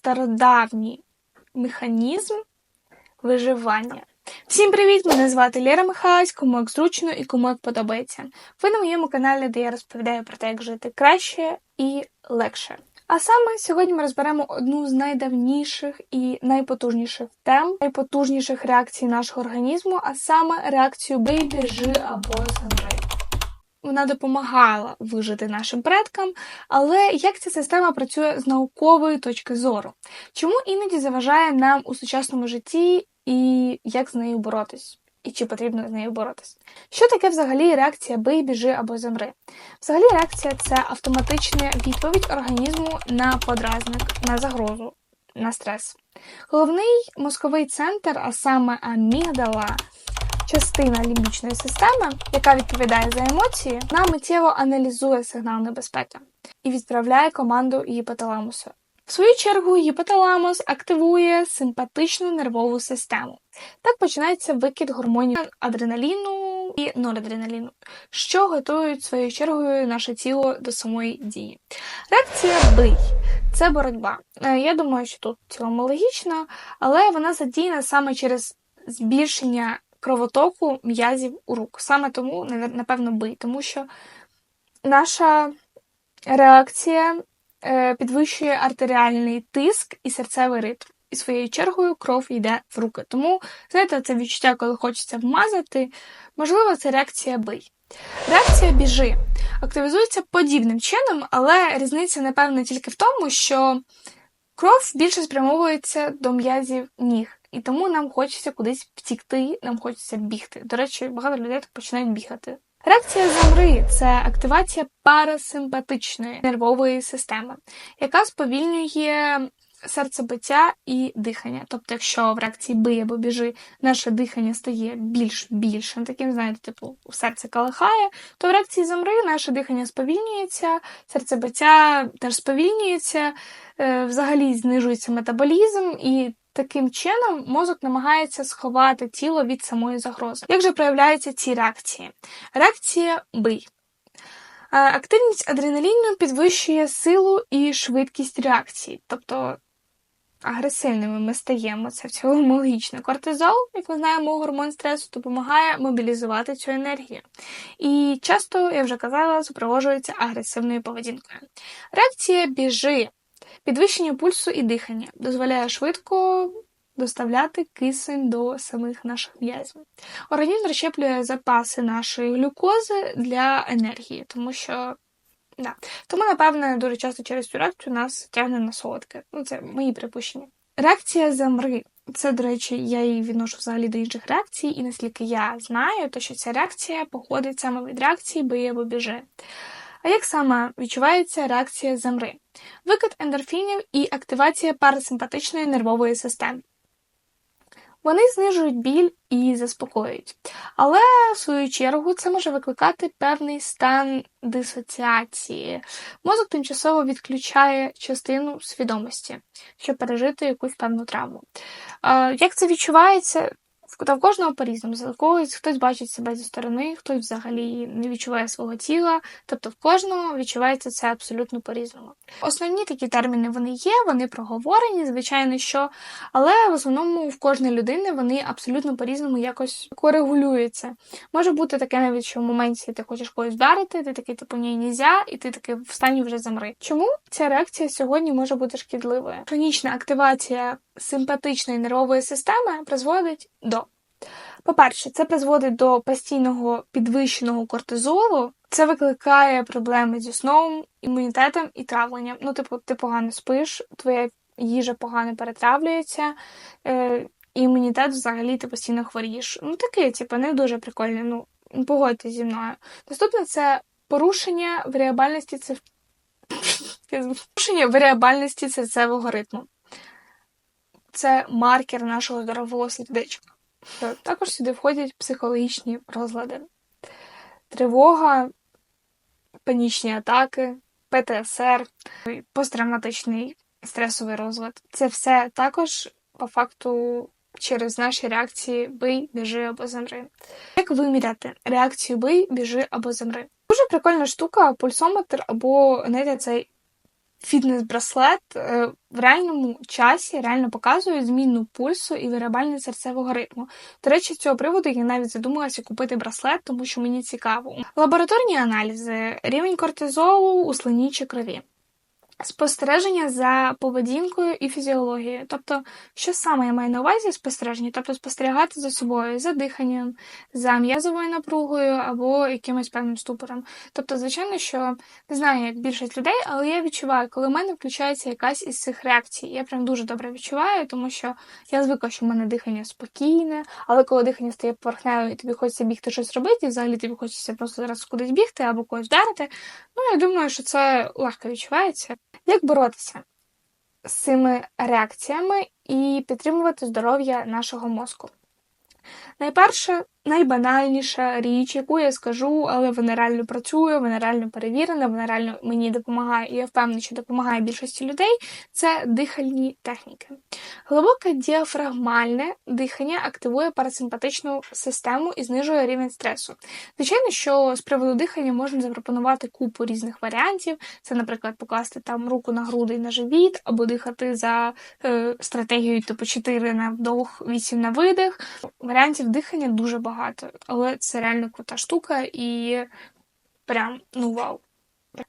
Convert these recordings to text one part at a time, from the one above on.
стародавній механізм виживання. Всім привіт! Мене звати Лера Михайлась, кому як зручно і кому як подобається. Ви на моєму каналі, де я розповідаю про те, як жити краще і легше. А саме сьогодні ми розберемо одну з найдавніших і найпотужніших тем, найпотужніших реакцій нашого організму, а саме реакцію бий, біжи або замри. Вона допомагала вижити нашим предкам, але як ця система працює з наукової точки зору? Чому іноді заважає нам у сучасному житті і як з нею боротись? І чи потрібно з нею боротись? Що таке взагалі реакція бий, біжи або замри? Взагалі реакція це автоматична відповідь організму на подразник, на загрозу, на стрес. Головний мозковий центр, а саме амігдала, частина лімбічної системи, яка відповідає за емоції, вона миттєво аналізує сигнал небезпеки і відправляє команду гіпоталамусу. В свою чергу гіпоталамус активує симпатичну нервову систему. Так починається викид гормонів адреналіну і норадреналіну, що готують своєю чергою наше тіло до самої дії. Реакція бий це боротьба. Е, Я думаю, що тут цілому логічно, але вона задіяна саме через збільшення кровотоку м'язів у рук. Саме тому, напевно, бий, тому що наша реакція е, підвищує артеріальний тиск і серцевий ритм. І своєю чергою кров йде в руки. Тому, знаєте, це відчуття, коли хочеться вмазати, можливо, це реакція бий. Реакція біжи активізується подібним чином, але різниця, напевно, тільки в тому, що кров більше спрямовується до м'язів ніг. І тому нам хочеться кудись втікти, нам хочеться бігти. До речі, багато людей так починають бігати. Реакція замри це активація парасимпатичної нервової системи, яка сповільнює серцебиття і дихання. Тобто, якщо в реакції бий або біжи наше дихання стає більш більшим, таким, знаєте, типу серце калихає, то в реакції замри наше дихання сповільнюється, серцебиття теж сповільнюється, е, взагалі знижується метаболізм і. Таким чином, мозок намагається сховати тіло від самої загрози. Як же проявляються ці реакції? Реакція бий. Активність адреналіну підвищує силу і швидкість реакції, тобто агресивними ми стаємо. Це в цілому логічно. Кортизол, як ми знаємо, гормон стресу допомагає мобілізувати цю енергію. І часто, я вже казала, супроводжується агресивною поведінкою. Реакція біжи. Підвищення пульсу і дихання дозволяє швидко доставляти кисень до самих наших м'язів. Організм розщеплює запаси нашої глюкози для енергії, тому що. Да. Тому, напевне, дуже часто через цю реакцію нас тягне на солодке. Ну, це мої припущення. Реакція замри. Це, до речі, я її відношу взагалі до інших реакцій, і наскільки я знаю, то що ця реакція походить саме від реакції або біжи. А як саме відчувається реакція замри? Викид ендорфінів і активація парасимпатичної нервової системи. Вони знижують біль і заспокоюють. Але, в свою чергу, це може викликати певний стан дисоціації. Мозок тимчасово відключає частину свідомості, щоб пережити якусь певну травму. Як це відчувається? Та в кожного по-різному. За когось хтось бачить себе зі сторони, хтось взагалі не відчуває свого тіла. Тобто в кожного відчувається це абсолютно по-різному. Основні такі терміни вони є, вони проговорені, звичайно, що, але в основному в кожної людини вони абсолютно по-різному якось корегулюються. Може бути таке навіть, що в моменті ти хочеш когось вдарити, ти такий типу ні, нізя, і ти такий в стані вже замри. Чому ця реакція сьогодні може бути шкідливою? Хронічна активація симпатичної нервової системи призводить до. По-перше, це призводить до постійного підвищеного кортизолу, це викликає проблеми зі сном, імунітетом і травленням. Ну, типу, ти погано спиш, твоя їжа погано перетравлюється, е, і імунітет взагалі ти постійно хворієш. Ну, таке, типу, не дуже прикольне. Ну, погодьтесь зі мною. Наступне це порушення варіабальності це порушення варіабальності серцевого ритму це маркер нашого здорового сердечка. Також сюди входять психологічні розлади, тривога, панічні атаки, ПТСР, посттравматичний стресовий розлад. Це все також по факту через наші реакції бий, біжи або замри. Як виміряти реакцію бий, біжи або замри? Дуже прикольна штука, пульсометр або знаєте, цей фітнес-браслет е, в реальному часі реально показує зміну пульсу і виробальне серцевого ритму. До речі, з цього приводу я навіть задумалася купити браслет, тому що мені цікаво. Лабораторні аналізи, рівень кортизолу у слині чи крові. Спостереження за поведінкою і фізіологією. Тобто, що саме я маю на увазі спостереження? Тобто спостерігати за собою, за диханням, за м'язовою напругою або якимось певним ступором. Тобто, звичайно, що не знаю, як більшість людей, але я відчуваю, коли в мене включається якась із цих реакцій. Я прям дуже добре відчуваю, тому що я звикла, що в мене дихання спокійне, але коли дихання стає поверхневим і тобі хочеться бігти щось робити, і взагалі тобі хочеться просто зараз кудись бігти або когось вдарити. Ну, я думаю, що це легко відчувається. Як боротися з цими реакціями і підтримувати здоров'я нашого мозку? Найперше, найбанальніша річ, яку я скажу, але вона реально працює, вона реально перевірена, вона реально мені допомагає, і я впевнена, що допомагає більшості людей, це дихальні техніки. Глибоке діафрагмальне дихання активує парасимпатичну систему і знижує рівень стресу. Звичайно, що з приводу дихання можна запропонувати купу різних варіантів. Це, наприклад, покласти там руку на груди і на живіт, або дихати за е, стратегією типу 4 на вдох, 8 на видих. Варіантів дихання дуже багато, але це реально крута штука і прям ну вау.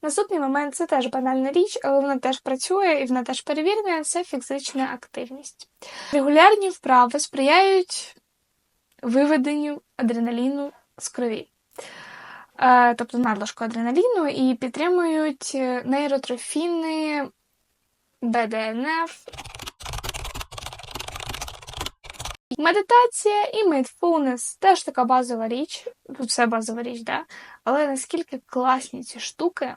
Наступний момент це теж банальна річ, але вона теж працює і вона теж перевірена це фізична активність. Регулярні вправи сприяють виведенню адреналіну з крові, е, тобто надлишку адреналіну, і підтримують нейротрофіни БДНФ. Медитація і mindfulness теж така базова річ, все базова річ, да? але наскільки класні ці штуки,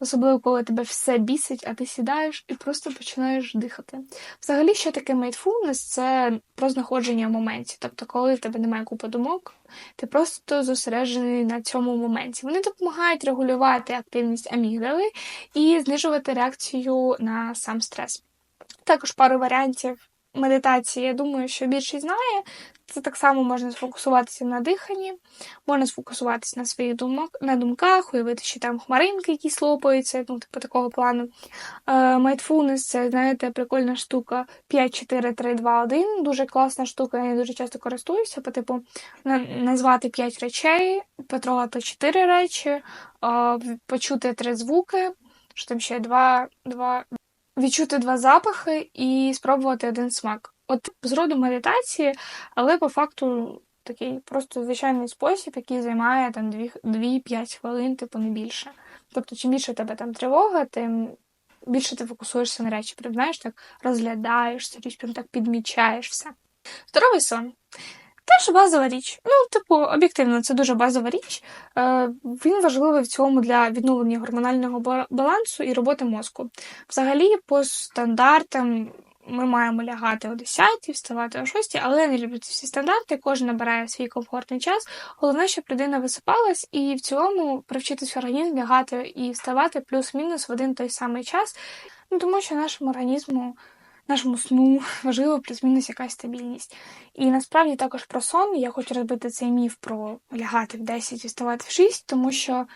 особливо коли тебе все бісить, а ти сідаєш і просто починаєш дихати. Взагалі, що таке mindfulness? Це про знаходження в моменті. Тобто, коли в тебе немає купи думок, ти просто зосереджений на цьому моменті. Вони допомагають регулювати активність амігдали і знижувати реакцію на сам стрес. Також пару варіантів медитації, я думаю, що більшість знає. Це так само можна сфокусуватися на диханні, можна сфокусуватися на своїх думок, на думках, уявити, що там хмаринки, які слопаються, ну, типу такого плану. Mindfulness – це, знаєте, прикольна штука 5, 4, 3, 2, 1. Дуже класна штука, я дуже часто користуюся, по типу назвати 5 речей, потрогати 4 речі, почути 3 звуки, що там ще 2, 2, відчути два запахи і спробувати один смак. От з роду медитації, але по факту такий просто звичайний спосіб, який займає там 2-5 хвилин, типу не більше. Тобто, чим більше у тебе там тривога, тим більше ти фокусуєшся на речі. Прям, знаєш, так розглядаєш річ, прям так підмічаєш все. Здоровий сон. Теж базова річ. Ну, типу, об'єктивно, це дуже базова річ. Е, Він важливий в цьому для відновлення гормонального балансу і роботи мозку. Взагалі, по стандартам. Ми маємо лягати о 10, вставати о 6, але не люблю ці всі стандарти, кожен набирає свій комфортний час. Головне, щоб людина висипалась і в цілому привчитись організм лягати і вставати плюс-мінус в один той самий час. Ну, Тому що нашому організму нашому сну важливо плюс-мінус якась стабільність. І насправді також про сон я хочу розбити цей міф про лягати в 10 і вставати в 6, тому що,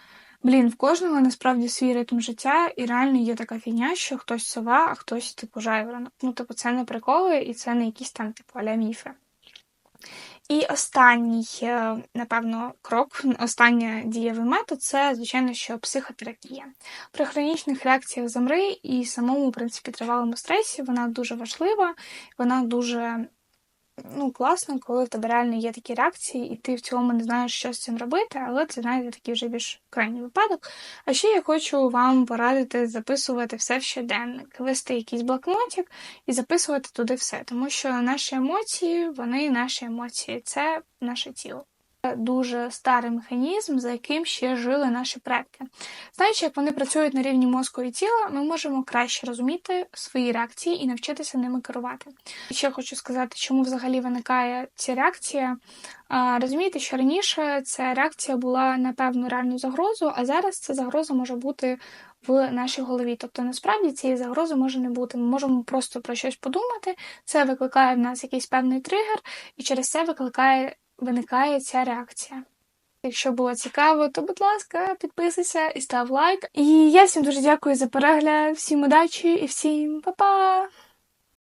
блін, в кожного насправді свій ритм життя, і реально є така фігня, що хтось сова, а хтось типу жайворонок. Ну, типу, це не приколи, і це не якісь там типу аля міфи. І останній, е, напевно, крок, останній дієвий метод це, звичайно, що психотерапія. При хронічних реакціях замри і самому, в принципі, тривалому стресі вона дуже важлива, вона дуже ну, класно, коли в тебе реально є такі реакції, і ти в цілому не знаєш, що з цим робити, але це знаєте такий вже більш крайній випадок. А ще я хочу вам порадити записувати все в щоденник, вести якийсь блокнотик і записувати туди все, тому що наші емоції, вони наші емоції, це наше тіло дуже старий механізм, за яким ще жили наші предки. Знаючи, як вони працюють на рівні мозку і тіла, ми можемо краще розуміти свої реакції і навчитися ними керувати. І ще хочу сказати, чому взагалі виникає ця реакція. Розумієте, що раніше ця реакція була на певну реальну загрозу, а зараз ця загроза може бути в нашій голові. Тобто, насправді цієї загрози може не бути. Ми можемо просто про щось подумати, це викликає в нас якийсь певний тригер, і через це викликає виникає ця реакція. Якщо було цікаво, то будь ласка, підписуйся і став лайк. І я всім дуже дякую за перегляд, всім удачі і всім па-па!